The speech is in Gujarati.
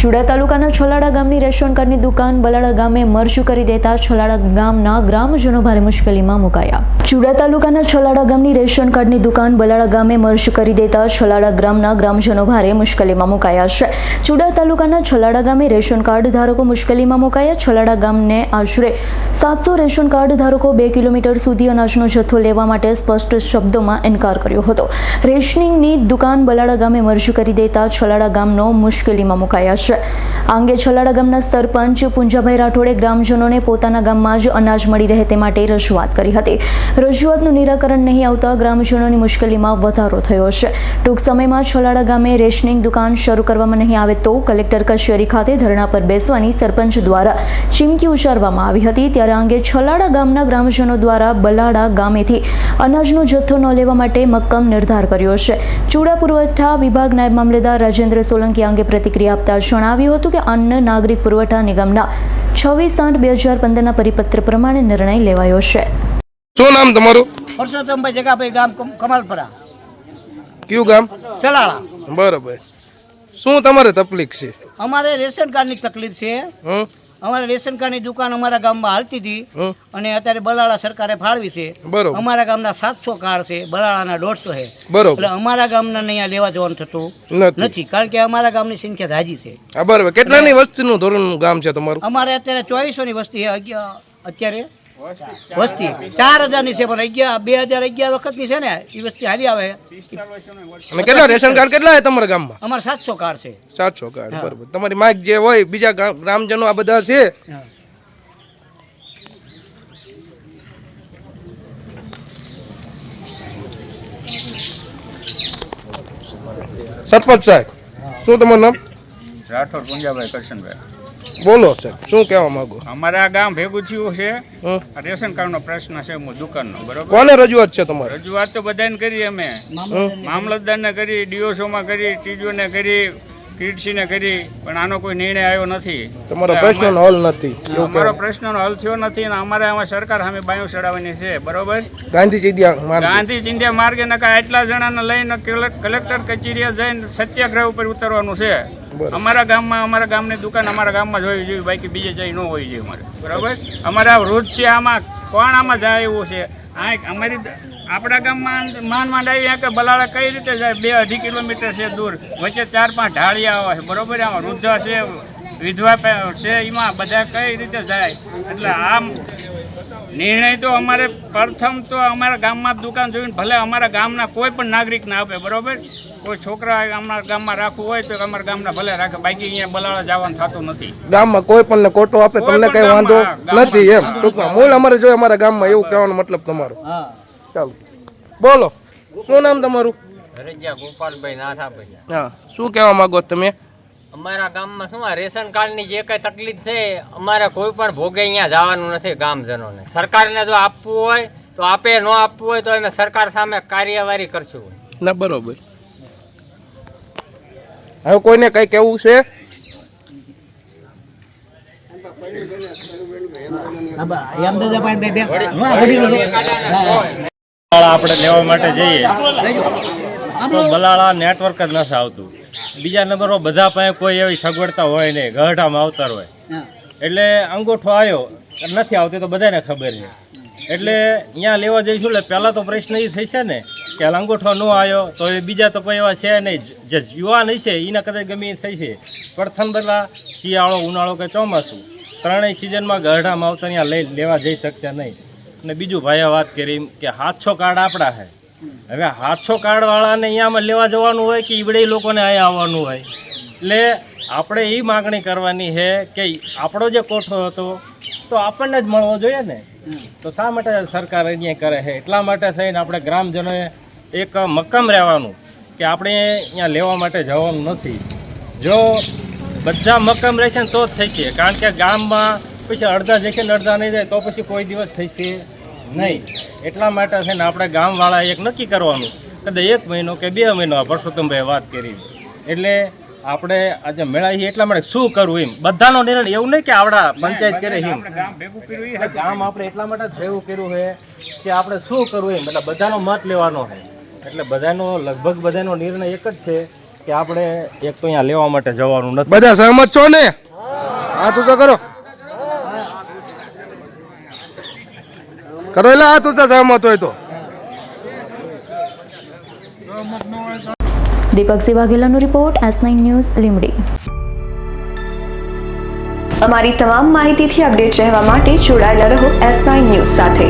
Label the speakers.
Speaker 1: ચુડા તાલુકાના છોલાડા ગામની રેશન કાર્ડની દુકાન બલાડા ગામે મરજુ કરી દેતા છોલાડા ગામના ગ્રામજનો ભારે મુશ્કેલીમાં મુકાયા. ચુડા તાલુકાના છોલાડા ગામની રેશન કાર્ડની દુકાન બલાડા ગામે મરજુ કરી દેતા છોલાડા ગ્રામના ગ્રામજનો ભારે મુશ્કેલીમાં મુકાયા છે. ચુડા તાલુકાના છોલાડા ગામે રેશન કાર્ડ ધારકો મુશ્કેલીમાં મુકાયા. છોલાડા ગામને આશરે સાતસો રેશન કાર્ડ ધારકો બે કિલોમીટર સુધી અનાજનો જથ્થો લેવા માટે સ્પષ્ટ શબ્દોમાં ઇનકાર કર્યો હતો. રેશનિંગની દુકાન બલાડા ગામે મરજુ કરી દેતા છલાડા ગામનો મુશ્કેલીમાં મુકાયા છે. આ અંગે છલાડા ગામના સરપંચ પુંજાભાઈ રાઠોડે ગ્રામજનોને પોતાના ગામમાં જ અનાજ મળી રહે તે માટે રજૂઆત કરી હતી. રજૂઆતનું નિરાકરણ નહીં આવતા ગ્રામજનોની મુશ્કેલીમાં વધારો થયો છે. ટૂંક સમયમાં છલાડા ગામે રેશનિંગ દુકાન શરૂ કરવામાં નહીં આવે તો કલેક્ટર કચેરી ખાતે ધરણા પર બેસવાની સરપંચ દ્વારા ચીમકી ઉચ્ચારવામાં આવી હતી. ત્યારે અંગે છલાડા ગામના ગ્રામજનો દ્વારા બલાડા ગામેથી અનાજનો જથ્થો ન લેવા માટે મક્કમ નિર્ધાર કર્યો છે. ચૂડા પુરવઠા વિભાગ નાયબ મામલેદાર રાજેન્દ્ર સોલંકી અંગે પ્રતિક્રિયા આપતા જણાવ્યું હતું કે અન્ન નાગરિક પુરવઠા નિગમના છવ્વીસ આઠ બે હજાર પંદરના પરિપત્ર પ્રમાણે નિર્ણય લેવાયો છે.
Speaker 2: શું નામ તમારું?
Speaker 3: પરસોત્તમભાઈ જગાભાઈ ગામ કમાલપરા.
Speaker 2: કયું ગામ?
Speaker 3: સલાળા.
Speaker 2: બરોબર. શું તમારે તકલીફ છે?
Speaker 3: અમારે રેશન કાર્ડની તકલીફ છે? અમારે રેશન કાર્ડની દુકાન અમારા ગામમાં હાલતી હતી. અને અત્યારે બલાળા સરકારે ફાળવી છે.
Speaker 2: બરોબર.
Speaker 3: અમારા ગામના સાતસો કાર્ડ છે બલાળાના દોઢસો છે
Speaker 2: બરોબર.
Speaker 3: એટલે અમારા ગામના અહીંયા લેવા જવાનું થતું
Speaker 2: નથી.
Speaker 3: કારણ કે અમારા ગામની સંખ્યા હાજી છે.
Speaker 2: બરોબર. કેટલાની વસ્તીનું ધોરણનું ગામ છે તમારું?
Speaker 3: અમારે અત્યારે ચોવીસો ની વસ્તી છે અત્યારે વસ્તી ચાર હજારની છે. પણ અગિયાર બે હજાર અગિયાર વખતની છે ને એ વસ્તી હારી આવે.
Speaker 2: અને કેટલા રેશન કાર્ડ કેટલા છે તમારા ગામમાં?
Speaker 3: અમારે સાતસો કાર્ડ છે.
Speaker 2: સાતસો કાર્ડ બરોબર. તમારી માઇક જે હોય બીજા ગામ- ગ્રામજનો આ બધા છે. સરપંચ સાહેબ શું તમારું નામ?
Speaker 4: રાઠોડ પુંજાભાઈ કરશનભાઈ.
Speaker 2: બોલો સાહેબ શું કહેવા માંગો?
Speaker 4: અમારે આ ગામ ભેગું થયું છે.
Speaker 2: હં?
Speaker 4: આ રેશન કાર્ડનો પ્રશ્ન છે મુ- દુકાનનો બરોબર?
Speaker 2: કોને રજૂઆત છે તમારે?
Speaker 4: રજૂઆત તો બધાને કરી અમે. મામલતદારને કરી ડીઓસોમાં કરી ટીડીઓને કરી કીટસીને કરી પણ આનો કોઈ નિર્ણય આવ્યો નથી.
Speaker 2: તમારો પ્રશ્નનો હલ નથી
Speaker 4: અમારો પ્રશ્નનો હલ થયો નથી અને અમારે આમાં સરકાર સામે બાયું ચડાવવાની છે બરોબર?
Speaker 2: ગાંધી ચિંધ્યા
Speaker 4: ગાંધી ચિંધ્યા માર્ગે નકા એટલા જણાને લઈને કલેક્ટર કચેરીએ જઈને સત્યાગ્રહ ઉપર ઉતરવાનું છે. અમારા ગામમાં, અમારા ગામની દુકાન અમારા ગામમાં જ હોવી જોઈએ બાકી બીજે જઈ ન હોવી જોઈએ અમારે. બરાબર? અમારે વૃદ્ધ છે આમાં, કોણ આમાં જાય એવું છે? આ અમારી આપણા ગામમાં માન માંડાવી કે બલાળા કઈ રીતે જાય? બે અઢી કિલોમીટર છે દૂર. વચ્ચે ચાર પાંચ ઢાળિયા આવે છે, બરોબર? આમાં વૃદ્ધ છે, વિધવા છે, એમાં બધા કઈ રીતે જાય? એટલે આમ નિર્ણય તો અમારે પ્રથમ તો અમારા ગામમાં જ દુકાન જોઈને ભલે અમારા ગામના કોઈ પણ નાગરિકને આપે બરાબર? કોઈ છોકરા અમારા ગામમાં રાખવું હોય તો અમારા ગામના ભલે રાખે બાકી અહીંયા બલાળા જવાનું થતું નથી.
Speaker 2: ગામમાં કોઈ પણ કોટો આપે તમને કઈ વાંધો. નથી એમ. ટૂંકમાં મૂળ અમારે જોઈએ અમારા ગામમાં એવું કહેવાનો મતલબ તમારો. ચાલો. બોલો શું નામ તમારું?
Speaker 5: રજા ગોપાલભાઈ નાથાભાઈ.
Speaker 2: હા શું કહેવા માંગો તમે?
Speaker 5: અમારા ગામમાં શું આ રેશન કાર્ડની જે કઈ તકલીફ છે અમારે કોઈ પણ ભોગે અહીંયા જવાનું નથી ગામજનોને. સરકારને જો આપવું હોય તો આપે ન આપવું હોય તો અમે સરકાર સામે કાર્યવાહી કરશું.
Speaker 2: ના બરોબર. હવે કોઈને કઈ કેવું છે?
Speaker 6: આપણે લેવા માટે જઈએ. તો બલાળા નેટવર્ક જ નથી આવતું. બીજા નંબરમાં બધા પાસે કોઈ એવી સગવડતા હોય નહીં. ગઢામાં આવતા હોય. એટલે અંગૂઠો આવ્યો. નથી આવતી તો બધાને ખબર છે. એટલે અહીંયા લેવા જઈશું એટલે પહેલાં તો પ્રશ્ન એ થશે ને કે હાલ અંગૂઠો ન આવ્યો તો એ બીજા તો કોઈ એવા છે નહીં. જે યુવાન હશે એને કદાચ ગમે એ થશે. પ્રથમ બધા શિયાળો ઉનાળો કે ચોમાસું. ત્રણેય સિઝનમાં ગઢામાં આવતા અહીંયા લઈ લેવા જઈ શકશે નહીં. અને બીજું ભાઈએ વાત કરી કે હાથસો કાર્ડ આપણા છે હવે હાથસો કાર્ડ વાળાને અહીંયામાં લેવા જવાનું હોય કે ઈવડે લોકોને અહીંયા આવવાનું હોય? એટલે આપણે એ માગણી કરવાની છે કે આપણો જે કોઠો હતો, તો આપણને જ મળવો જોઈએ ને? તો શા માટે સરકાર અહીંયા કરે છે? એટલા માટે થઈને આપણે ગ્રામજનોએ એક મક્કમ રહેવાનું કે આપણે અહીંયા લેવા માટે જવાનું નથી. જો બધા મક્કમ રહેશે ને તો જ થશે કારણ કે ગામમાં પછી અડધા જશે ને અડધા નહીં જાય તો પછી કોઈ દિવસ થશે નહીં. એટલા માટે છે ને આપણે ગામવાળા એક નક્કી કરવાનું કદાચ એક મહિનો કે બે મહિનો આ પરસોત્તમભાઈ વાત કરી. એટલે આપણે આજે મેળાવીએ એટલા માટે શું કરવું એમ? બધાનો નિર્ણય એવું નહીં કે આવડા પંચાયત કરે એમ.
Speaker 4: ગામ કર્યું
Speaker 6: એટલે ગામ આપણે એટલા માટે જ ભેગું કર્યું છે કે આપણે શું કરવું એમ? એટલે બધાનો મત લેવાનો છે. એટલે બધાનો લગભગ બધાનો નિર્ણય એક જ છે કે કે આપણે એક તો અહીંયા લેવા માટે જવાનું નથી.
Speaker 2: બધા સહમત છો ને? હા. તું તો કરો. કરો એટલે આ તું સહમત હોય તો.
Speaker 1: Deepak વાઘેલાનો report S nine news Limdi
Speaker 7: અમારી તમામ માહિતીથી અપડેટ રહેવા માટે જોડાયેલા રહો એસ નાઇન ન્યૂઝ સાથે.